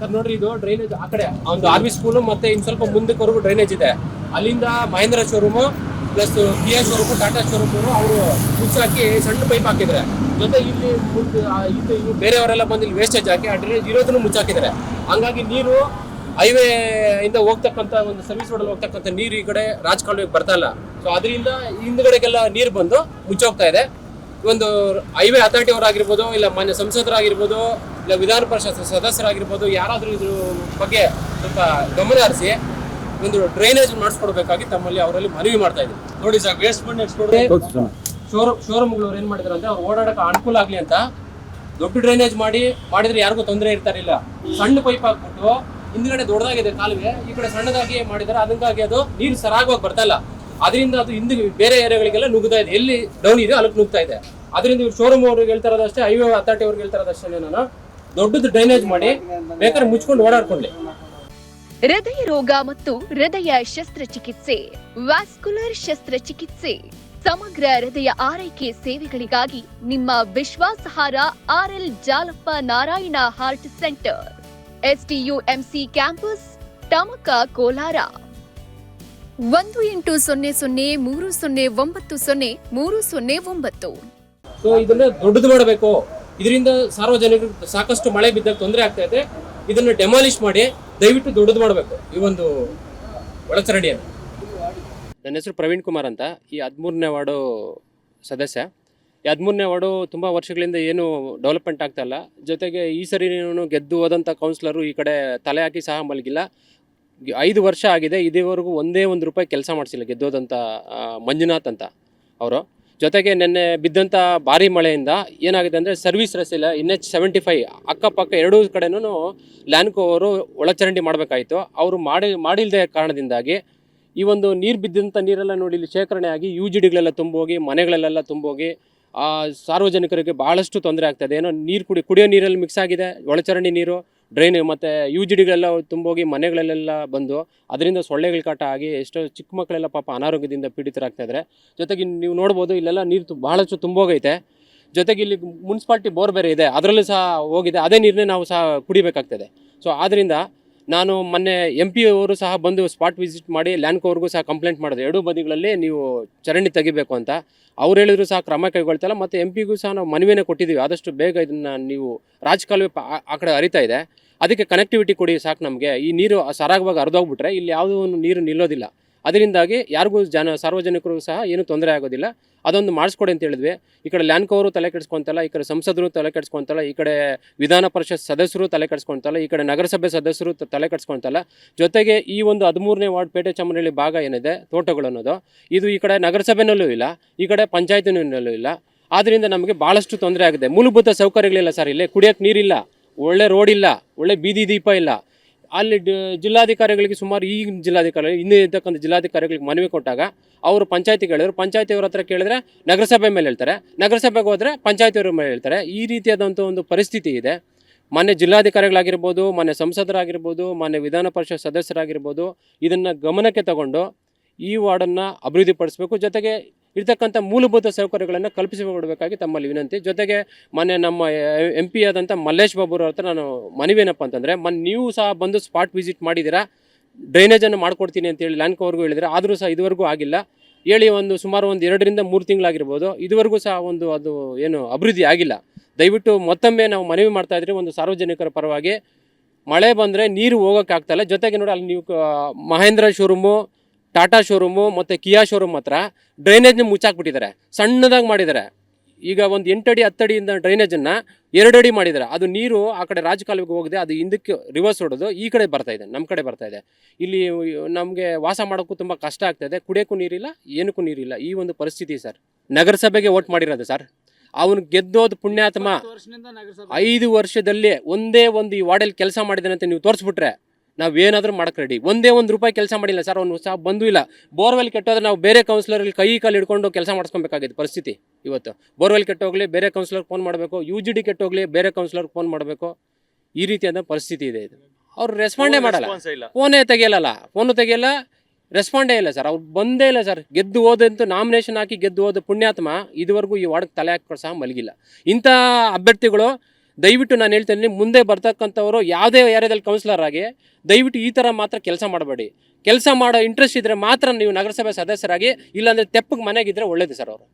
Sir ನೋಡ್ರಿ, ಇದು drainage ಆ ಕಡೆ. ಒಂದು ಆರ್ಮಿ ಸ್ಕೂಲು ಮತ್ತೆ ಇನ್ ಸ್ವಲ್ಪ ಮುಂದಕ್ಕೆವರೆಗೂ ಡ್ರೈನೇಜ್ ಇದೆ. ಅಲ್ಲಿಂದ Mahindra showroom plus Kia showroom Tata showroom ಅವರು ಮುಚ್ಚಾಕಿ ಸಣ್ಣ ಪೈಪ್ ಹಾಕಿದ್ದಾರೆ. ಜೊತೆ ಇಲ್ಲಿ ಮುಂದೆ ಇದು ಇವು ಬೇರೆಯವರೆಲ್ಲ ಬಂದು ಇಲ್ಲಿ ವೇಸ್ಟೇಜ್ ಹಾಕಿ, ಆ ಡ್ರೈನೇಜ್ ಇರೋದನ್ನು ಮುಚ್ಚಾಕಿದ್ದಾರೆ ಹಂಗಾಗಿ ನೀರು ಹೈವೇ ಇಂದ ಹೋಗ್ತಕ್ಕಂಥ ಒಂದು ಸರ್ವಿಸ್ ರೋಡಲ್ಲಿ ಹೋಗ್ತಕ್ಕಂಥ ನೀರು ಈ ಕಡೆ ರಾಜಕಾಲುವೆಗೆ ಬರ್ತಾ ಇಲ್ಲ. ಸೊ ಅದರಿಂದ ಹಿಂದ್ಗಡೆಗೆಲ್ಲ ನೀರು ಬಂದು ಮುಚ್ಚೋಗ್ತಾ ಇದೆ. ಒಂದು ಹೈವೇ ಅಥಾರಿಟಿ ಅವರಾಗಿರ್ಬೋದು, ಇಲ್ಲ ಮಾನ್ಯ ಸಂಸದರಾಗಿರ್ಬೋದು ಇಲ್ಲ ವಿಧಾನ ಪರಿಷತ್ ಸದಸ್ಯರಾಗಿರ್ಬೋದು ಯಾರಾದರೂ ಇದ್ರ ಬಗ್ಗೆ ಸ್ವಲ್ಪ ಗಮನ ಹರಿಸಿ ಒಂದು ಡ್ರೈನೇಜ್ ಮಾಡಿಸ್ಕೊಡ್ಬೇಕಾಗಿ ತಮ್ಮಲ್ಲಿ ಅವರಲ್ಲಿ ಮನವಿ ಮಾಡ್ತಾ ಇದ್ದೀವಿ ನೋಡಿ ಸರ್ ವೇಸ್ಟ್ ಮಣ್ಣು ಎಕ್ಸ್ಪೋರ್ಟ್ ಶೋರೂಮ್ ಶೋರೂಮ್ಗಳು ಏನ್ ಮಾಡಿದ್ರು ಅಂದ್ರೆ ಅವ್ರು ಓಡಾಡಕ್ಕೆ ಅನುಕೂಲ ಆಗ್ಲಿ ಅಂತ ದೊಡ್ಡ ಡ್ರೈನೇಜ್ ಮಾಡಿ ಮಾಡಿದ್ರೆ ಯಾರಿಗೂ ತೊಂದರೆ ಇರ್ತಾರಿಲ್ಲ ಸಣ್ಣ ಪೈಪ್ ಹಾಕ್ಬಿಟ್ಟು ಹಿಂದ್ಗಡೆ ದೊಡ್ಡದಾಗಿದೆ ಕಾಲುವೆ ಈ ಕಡೆ ಸಣ್ಣದಾಗಿ ಮಾಡಿದ್ದಾರೆ ಅದಕ್ಕಾಗಿ ಅದು ನೀರು ಸರಾಗವಾಗಿ ಬರ್ತಾ ಇಲ್ಲ. ಅದರಿಂದ ಅದು ಹಿಂದೆ ಬೇರೆ ಏರಿಯಾಗಳಿಗೆಲ್ಲ ನುಗ್ತಾ ಇದೆ. ಎಲ್ಲಿ ಡೌನ್ ಇದೆ ಅಲ್ಲಿಗೆ ನುಗ್ತಾ ಇದೆ. ಅದರಿಂದ ಇವ್ರು ಶೋರೂಮ್ ಅವ್ರಿಗೆ ಹೇಳ್ತಾ ಇರೋದಷ್ಟೇ ಹೈವೇ ಅಥಾರಿಟಿ ಅವ್ರಿಗೆ ಹೇಳ್ತಾ ಇರೋದಷ್ಟೇ ನಾನು. ದೊಡ್ಡದು ಡ್ರೈನೇಜ್ ಮಾಡಿ ಬೇಕಾದ್ರೆ ಮುಚ್ಕೊಂಡು ಓಡಾಡ್ಕೊಳ್ಳಿ ಹೃದಯ ರೋಗ ಮತ್ತು ಹೃದಯ ಶಸ್ತ್ರಚಿಕಿತ್ಸೆ ವ್ಯಾಸ್ಕುಲರ್ ಶಸ್ತ್ರಚಿಕಿತ್ಸೆ ಸಮಗ್ರ ಹೃದಯ ಆರೈಕೆ ಸೇವೆಗಳಿಗಾಗಿ ನಿಮ್ಮ ವಿಶ್ವಾಸಹಾರ R L Jalappa Narayana heart centre STUMC campus Tamaka Kolar. ಒಂದು ಎಂಟು ಸೊನ್ನೆ ಸೊನ್ನೆ ಮೂರು ಸೊನ್ನೆ ಒಂಬತ್ತು ಸೊನ್ನೆ ಮೂರು ಸೊನ್ನೆ ಒಂಬತ್ತು. ಸೊ ಇದನ್ನ ದೊಡ್ಡದು ಮಾಡಬೇಕು. ಇದರಿಂದ ಸಾರ್ವಜನಿಕರು ಸಾಕಷ್ಟು ಮಳೆ ಬಿದ್ದಾಗ ತೊಂದರೆ ಆಗ್ತಾ ಇದೆ. ಇದನ್ನು ಡೆಮಾಲಿಷ್ ಮಾಡಿ ದಯವಿಟ್ಟು ದೊಡ್ಡದು ಮಾಡಬೇಕು ಈ ಒಂದು ಒಳಚರಂಡಿಯನ್ನು. ನನ್ನ ಹೆಸರು ಪ್ರವೀಣ್ ಕುಮಾರ್ ಅಂತ. ಈ ಹದಿಮೂರನೇ ವಾರ್ಡು ಸದಸ್ಯ. ಈ ಹದಿಮೂರನೇ ವಾರ್ಡು ತುಂಬ ವರ್ಷಗಳಿಂದ ಏನು ಡೆವಲಪ್ಮೆಂಟ್ ಆಗ್ತಾ ಇಲ್ಲ. ಜೊತೆಗೆ ಈ ಸರಿ ಗೆದ್ದು ಹೋದಂಥ ಕೌನ್ಸಿಲರು ಈ ಕಡೆ ತಲೆ ಹಾಕಿ ಸಹ ಮಲಗಿಲ್ಲ. ಐದು ವರ್ಷ ಆಗಿದೆ. ಇದೇವರೆಗೂ ಒಂದೇ ಒಂದು ರೂಪಾಯಿ ಕೆಲಸ ಮಾಡಿಸಿಲ್ಲ ಗೆದ್ದೋದಂಥ ಮಂಜುನಾಥ್ ಅಂತ ಅವರು. ಜೊತೆಗೆ ನಿನ್ನೆ ಬಿದ್ದಂಥ ಭಾರಿ ಮಳೆಯಿಂದ ಏನಾಗಿದೆ ಅಂದರೆ ಸರ್ವಿಸ್ ರಸ್ತೆ ಇಲ್ಲ ಎನ್ ಎಚ್ ಸೆವೆಂಟಿ ಫೈವ್ ಅಕ್ಕಪಕ್ಕ ಎರಡೂ ಕಡೆನೂ ಲ್ಯಾನ್ಕೋ ಅವರು ಒಳಚರಂಡಿ ಮಾಡಬೇಕಾಯಿತು. ಅವರು ಮಾಡಿ ಮಾಡಿಲ್ಲದೆ ಕಾರಣದಿಂದಾಗಿ ಈ ಒಂದು ನೀರು ಬಿದ್ದಂಥ ನೀರೆಲ್ಲ ನೋಡಿ ಇಲ್ಲಿ ಶೇಖರಣೆ ಆಗಿ ಯು ಜಿ ಡಿಗಳೆಲ್ಲ ತುಂಬೋಗಿ, ಮನೆಗಳಲ್ಲೆಲ್ಲ ತುಂಬೋಗಿ ಸಾರ್ವಜನಿಕರಿಗೆ ಭಾಳಷ್ಟು ತೊಂದರೆ ಆಗ್ತದೆ ಏನೋ ನೀರು ಕುಡಿ ಕುಡಿಯೋ ನೀರಲ್ಲಿ ಮಿಕ್ಸ್ ಆಗಿದೆ, ಒಳಚರಂಡಿ ನೀರು. ಡ್ರೈನ್ ಮತ್ತು ಯು ಜಿ ಡಿಗಳೆಲ್ಲ ತುಂಬೋಗಿ ಮನೆಗಳಲ್ಲೆಲ್ಲ ಬಂದು ಅದರಿಂದ ಸೊಳ್ಳೆಗಳ ಕಾಟ ಆಗಿ ಎಷ್ಟೋ ಚಿಕ್ಕ ಮಕ್ಕಳೆಲ್ಲ ಪಾಪ ಅನಾರೋಗ್ಯದಿಂದ ಪೀಡಿತರಾಗ್ತಾ ಇದ್ದಾರೆ ಜೊತೆಗೆ ನೀವು ನೋಡ್ಬೋದು ಇಲ್ಲೆಲ್ಲ ನೀರು ಬಹಳಷ್ಟು ತುಂಬೋಗೈತೆ. ಜೊತೆಗೆ ಇಲ್ಲಿ ಮುನ್ಸಿಪಾಲ್ಟಿ ಬೋರ್ ಬೇರೆ ಇದೆ, ಅದರಲ್ಲೂ ಸಹ ಹೋಗಿದೆ, ಅದೇ ನೀರನ್ನೇ ನಾವು ಸಹ ಕುಡಿಬೇಕಾಗ್ತದೆ. ಸೊ ಆದ್ದರಿಂದ ನಾನು ಮೊನ್ನೆ ಎಂ ಪಿ ಅವರು ಸಹ ಬಂದು ಸ್ಪಾಟ್ ವಿಸಿಟ್ ಮಾಡಿ ಲ್ಯಾಂಡ್ಕೋವ್ರಿಗೂ ಸಹ ಕಂಪ್ಲೇಂಟ್ ಮಾಡಿದೆ ಎರಡೂ ಬದಿಗಳಲ್ಲಿ ನೀವು ಚರಂಡಿ ತೆಗಿಬೇಕು ಅಂತ. ಅವ್ರು ಹೇಳಿದ್ರು ಸಹ ಕ್ರಮ ಕೈಗೊಳ್ತಲ್ಲ ಮತ್ತು ಎಂ ಪಿಗೂ ಸಹ ನಾವು ಮನವಿನ ಕೊಟ್ಟಿದ್ದೀವಿ. ಆದಷ್ಟು ಬೇಗ ಇದನ್ನು ನೀವು ರಾಜಕಾಲುವೆ ಆ ಕಡೆ ಹರಿತಾ ಇದೆ. ಅದಕ್ಕೆ ಕನೆಕ್ಟಿವಿಟಿ ಕೊಡಿ ಸಾಕು ನಮಗೆ. ಈ ನೀರು ಸರಾಗವಾಗಿ ಹರಿದೋಗ್ಬಿಟ್ರೆ ಇಲ್ಲಿ ಯಾವುದೂ ನೀರು ನಿಲ್ಲೋದಿಲ್ಲ. ಅದರಿಂದಾಗಿ ಯಾರಿಗೂ ಜನ ಸಾರ್ವಜನಿಕರು ಸಹ ಏನೂ ತೊಂದರೆ ಆಗೋದಿಲ್ಲ. ಅದೊಂದು ಮಾಡಿಸ್ಕೊಡಿ ಅಂತ ಹೇಳಿದ್ವಿ. ಈ ಕಡೆ ಲ್ಯಾನ್ಕೋರು ತಲೆ ಕೆಡಿಸ್ಕೊಂತಲ್ಲ, ಈ ಕಡೆ ಸಂಸದರು ತಲೆ ಕೆಡಿಸ್ಕೊಂತಲ್ಲ, ಈ ಕಡೆ ವಿಧಾನ ಪರಿಷತ್ ಸದಸ್ಯರು ತಲೆ ಕೆಡಿಸ್ಕೊಂತಲ್ಲ, ಈ ಕಡೆ ನಗರಸಭೆ ಸದಸ್ಯರು ತಲೆ ಕೆಡಿಸ್ಕೊಂತಲ್ಲ. ಜೊತೆಗೆ ಈ ಒಂದು ಹದಿಮೂರನೇ ವಾರ್ಡ್ ಪೇಟೆ ಚಮನಹಳ್ಳಿ ಭಾಗ ಏನಿದೆ, ತೋಟಗಳು ಅನ್ನೋದು, ಇದು ಈ ಕಡೆ ನಗರಸಭೆನಲ್ಲೂ ಇಲ್ಲ, ಈ ಕಡೆ ಪಂಚಾಯತಿನಲ್ಲೂ ಇಲ್ಲ. ಆದ್ದರಿಂದ ನಮಗೆ ಭಾಳಷ್ಟು ತೊಂದರೆ ಆಗಿದೆ. ಮೂಲಭೂತ ಸೌಕರ್ಯಗಳಿಲ್ಲ ಸರ್ ಇಲ್ಲೇ. ಕುಡಿಯೋಕ್ಕೆ ನೀರಿಲ್ಲ, ಒಳ್ಳೆ ರೋಡ್ ಇಲ್ಲ ಒಳ್ಳೆ ಬೀದಿ ದೀಪ ಇಲ್ಲ. ಅಲ್ಲಿ ಜಿಲ್ಲಾಧಿಕಾರಿಗಳಿಗೆ ಸುಮಾರು ಈ ಜಿಲ್ಲಾಧಿಕಾರಿ ಹಿಂದೆ ಇರ್ತಕ್ಕಂಥ ಜಿಲ್ಲಾಧಿಕಾರಿಗಳಿಗೆ ಮನವಿ ಕೊಟ್ಟಾಗ ಅವರು ಪಂಚಾಯತಿಗೆ ಹೇಳಿದ್ರು. ಪಂಚಾಯತಿಯವ್ರ ಹತ್ರ ಕೇಳಿದ್ರೆ ನಗರಸಭೆ ಮೇಲೆ ಹೇಳ್ತಾರೆ. ನಗರಸಭೆಗೆ ಹೋದರೆ ಪಂಚಾಯತಿಯವ್ರ ಮೇಲೆ ಹೇಳ್ತಾರೆ. ಈ ರೀತಿಯಾದಂಥ ಒಂದು ಪರಿಸ್ಥಿತಿ ಇದೆ. ಮಾನ್ಯ ಜಿಲ್ಲಾಧಿಕಾರಿಗಳಾಗಿರ್ಬೋದು, ಮಾನ್ಯ ಸಂಸದರಾಗಿರ್ಬೋದು, ಮಾನ್ಯ ವಿಧಾನ ಪರಿಷತ್ ಸದಸ್ಯರಾಗಿರ್ಬೋದು, ಇದನ್ನು ಗಮನಕ್ಕೆ ತಗೊಂಡು ಈ ವಾರ್ಡನ್ನು ಅಭಿವೃದ್ಧಿಪಡಿಸಬೇಕು. ಜೊತೆಗೆ ಇರ್ತಕ್ಕಂಥ ಮೂಲಭೂತ ಸೌಕರ್ಯಗಳನ್ನು ಕಲ್ಪಿಸಿಕೊಡಬೇಕಾಗಿ ತಮ್ಮಲ್ಲಿ ವಿನಂತಿ. ಜೊತೆಗೆ ಮೊನ್ನೆ ನಮ್ಮ ಎಂ ಪಿ ಆದಂಥ ಮಲ್ಲೇಶ್ ಬಾಬುರ ಹತ್ರ ನಾನು ಮನವಿ ಏನಪ್ಪ ಅಂತಂದರೆ ಮನ್ ನೀವು ಸಹ ಬಂದು ಸ್ಪಾಟ್ ವಿಸಿಟ್ ಮಾಡಿದ್ದೀರಾ? ಡ್ರೈನೇಜನ್ನು ಮಾಡ್ಕೊಡ್ತೀನಿ ಅಂತೇಳಿ ಲ್ಯಾಂಡ್ಕೋವರೆಗೂ ಹೇಳಿದರೆ, ಆದರೂ ಸಹ ಇದುವರೆಗೂ ಆಗಿಲ್ಲ. ಹೇಳಿ ಒಂದು ಸುಮಾರು ಒಂದು ಎರಡರಿಂದ ಮೂರು ತಿಂಗಳಾಗಿರ್ಬೋದು, ಇದುವರೆಗೂ ಸಹ ಒಂದು ಅದು ಏನು ಅಭಿವೃದ್ಧಿ ಆಗಿಲ್ಲ. ದಯವಿಟ್ಟು ಮತ್ತೊಮ್ಮೆ ನಾವು ಮನವಿ ಮಾಡ್ತಾ ಇದ್ರೆ ಒಂದು ಸಾರ್ವಜನಿಕರ ಪರವಾಗಿ ಮಳೆ ಬಂದರೆ ನೀರು ಹೋಗೋಕ್ಕಾಗ್ತಲ್ಲ ಜೊತೆಗೆ ನೋಡಿ ಅಲ್ಲಿ ನೀವು ಮಹೇಂದ್ರ ಶೋರೂಮು ಟಾಟಾ ಶೋರೂಮು ಮತ್ತು ಕಿಯಾ ಶೋರೂಮ್ ಹತ್ರ ಡ್ರೈನೇಜ್ನ ಮುಚ್ಚಾಕ್ಬಿಟ್ಟಿದ್ದಾರೆ. ಸಣ್ಣದಾಗಿ ಮಾಡಿದ್ದಾರೆ. ಈಗ ಒಂದು ಎಂಟಡಿ ಹತ್ತಡಿಯಿಂದ ಡ್ರೈನೇಜನ್ನು ಎರಡು ಅಡಿ ಮಾಡಿದ್ದಾರೆ. ಅದು ನೀರು ಆ ಕಡೆ ರಾಜಕಾಲುವೆಗೆ ಹೋಗಿದೆ. ಅದು ಹಿಂದಕ್ಕೆ ರಿವರ್ಸ್ ಹೊಡೆದು ಈ ಕಡೆ ಬರ್ತಾ ಇದೆ ನಮ್ಮ ಕಡೆ ಬರ್ತಾ ಇದೆ. ಇಲ್ಲಿ ನಮಗೆ ವಾಸ ಮಾಡೋಕ್ಕೂ ತುಂಬ ಕಷ್ಟ ಆಗ್ತಾ ಇದೆ. ಕುಡಿಯೋಕ್ಕೂ ನೀರಿಲ್ಲ ಏನಕ್ಕೂ ನೀರಿಲ್ಲ. ಈ ಒಂದು ಪರಿಸ್ಥಿತಿ ಸರ್. ನಗರಸಭೆಗೆ ಓಟ್ ಮಾಡಿರೋದು ಸರ್. ಅವನು ಗೆದ್ದೋದು ಪುಣ್ಯಾತ್ಮ. ಐದು ವರ್ಷದಲ್ಲಿ ಒಂದೇ ಒಂದು ಈ ವಾರ್ಡಲ್ಲಿ ಕೆಲಸ ಮಾಡಿದ್ದಾನೆ ಅಂತ ನೀವು ತೋರಿಸ್ಬಿಟ್ರೆ ನಾವೇನಾದರೂ ಮಾಡಕ್ಕೆ ರೆಡಿ ಒಂದೇ ಒಂದು ರೂಪಾಯಿ ಕೆಲಸ ಮಾಡಿಲ್ಲ ಸರ್ ಅವನು ಸಹ ಬಂದೂ ಇಲ್ಲ. ಬೋರ್ವೆಲ್ ಕೆಟ್ಟೋದ್ರೆ ನಾವು ಬೇರೆ ಕೌನ್ಸಿಲರಲ್ಲಿ ಕೈ ಕಾಲು ಹಿಡ್ಕೊಂಡು ಕೆಲಸ ಮಾಡಿಸ್ಕೊಬೇಕಾಗಿದೆ ಪರಿಸ್ಥಿತಿ ಇವತ್ತು. ಬೋರ್ವೆಲ್ ಕೆಟ್ಟೋಗಲಿ ಬೇರೆ ಕೌನ್ಸಿಲರ್ಗೆ ಫೋನ್ ಮಾಡಬೇಕು ಯು ಜಿ ಡಿ ಕೆಟ್ಟೋಗಲಿ ಬೇರೆ ಕೌನ್ಸಿಲರ್ಗೆ ಫೋನ್ ಮಾಡಬೇಕು. ಈ ರೀತಿಯಾದ ಪರಿಸ್ಥಿತಿ ಇದೆ ಇದು. ಅವ್ರು ರೆಸ್ಪಾಂಡೇ ಮಾಡಲ್ಲ. ಫೋನೇ ತೆಗಿಯಲ್ಲ ಫೋನು ತೆಗಿಯಲ್ಲ ರೆಸ್ಪಾಂಡೇ ಇಲ್ಲ ಸರ್ ಅವ್ರು ಬಂದೇ ಇಲ್ಲ ಸರ್ ಗೆದ್ದು ಹೋದಂತೂ ನಾಮಿನೇಷನ್ ಹಾಕಿ ಗೆದ್ದು ಹೋದ ಪುಣ್ಯಾತ್ಮ ಇದುವರೆಗೂ ಈ ವಾರ್ಡ್ಗೆ ತಲೆ ಹಾಕಿ ಸಹ ಮಲಗಿಲ್ಲ. ಇಂಥ ಅಭ್ಯರ್ಥಿಗಳು ದಯವಿಟ್ಟು ನಾನು ಹೇಳ್ತೇನೆ, ಮುಂದೆ ಬರ್ತಕ್ಕಂಥವರು ಯಾವುದೇ ಏರಿಯಾದಲ್ಲಿ ಕೌನ್ಸಿಲರ್ ಆಗಿ ದಯವಿಟ್ಟು ಈ ಥರ ಮಾತ್ರ ಕೆಲಸ ಮಾಡಬೇಡಿ. ಕೆಲಸ ಮಾಡೋ ಇಂಟ್ರೆಸ್ಟ್ ಇದ್ದರೆ ಮಾತ್ರ ನೀವು ನಗರಸಭೆ ಸದಸ್ಯರಾಗಿ, ಇಲ್ಲಾಂದರೆ ತೆಪ್ಪಗೆ ಮನೆಗಿದ್ದರೆ ಒಳ್ಳೇದು ಸರ್ ಅವರು.